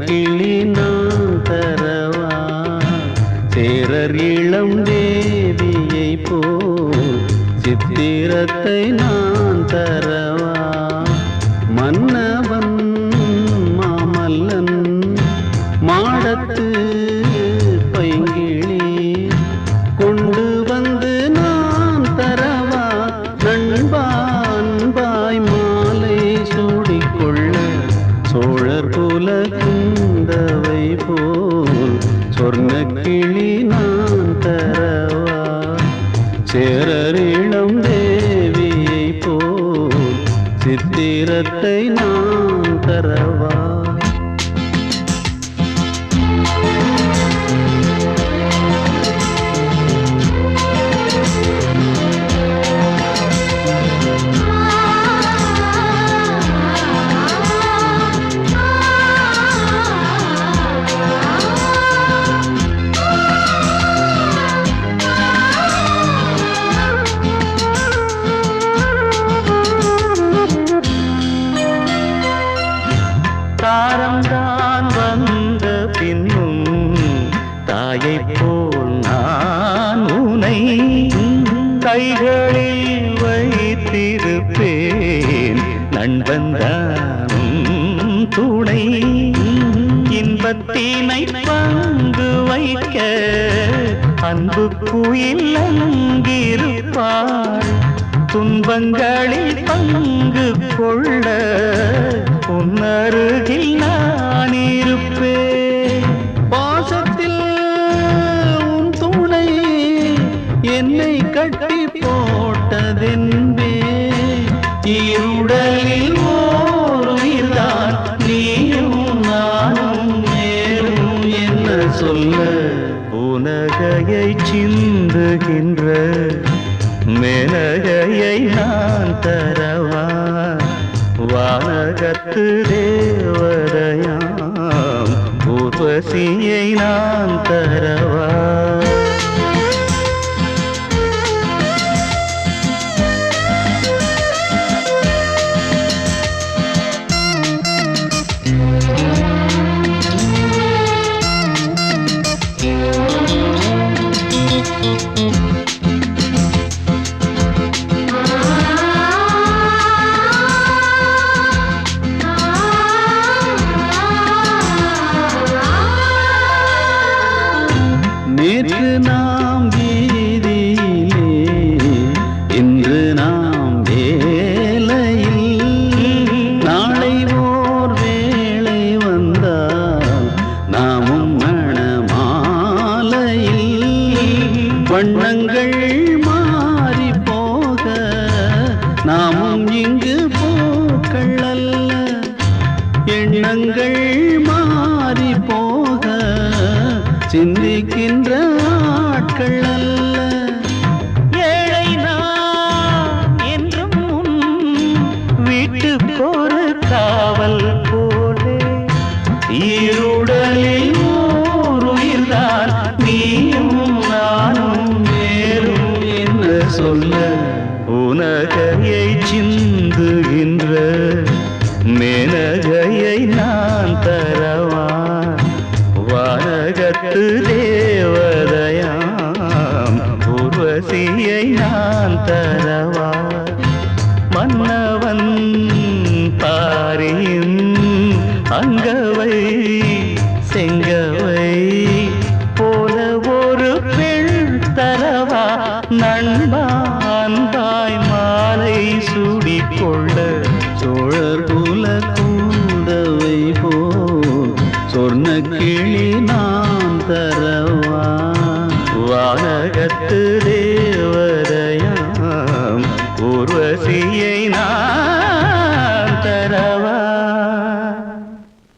கிளி நான் தரவா சேரர் இளம் தேவியை போ சித்திரத்தை நான் தரவா? மன்ன சேரரிளம் தேவியை போல் சித்திரத்தை நான் தரவா தாரம்தான் வந்த பின்னும் தாயை போல் நான் உனை கைகளில் வைத்திருப்பேன். நண்பன் துணை இன்பத்தினை பங்கு வைக்க அன்பு குயில் அங்கிருப்பாள். துன்பங்களில் பங்கு கொள்ள உன்னருகில் நான் இருப்பேன் பாசத்தில் உன் துணை என்னை கட்டி போட்டதென்பே. இருடலில் ஓருதான் நீயும் நானும் நேரும் என்ன சொல்ல? உனகையை சிந்துகின்ற மேனகையை நான் தரவா வானகத்து தேவரையாம் ஊர்வசியை நான் தரவா? you நாமும் இங்கு பூக்கள் அல்ல எண்ணங்கள் மாறி போக சிந்திக்கின்ற ஆட்கள் அல்ல ஏழை நான் என்றும் உன் வீட்டுக்கொரு காவல் போலே. ஈருடலில் ஓர் உயிர்தான் நீயும் நானும் வேறும் என்ன சொல்ல உனகரியை உலகத்து தேவதையாம். உர்வசியை நான்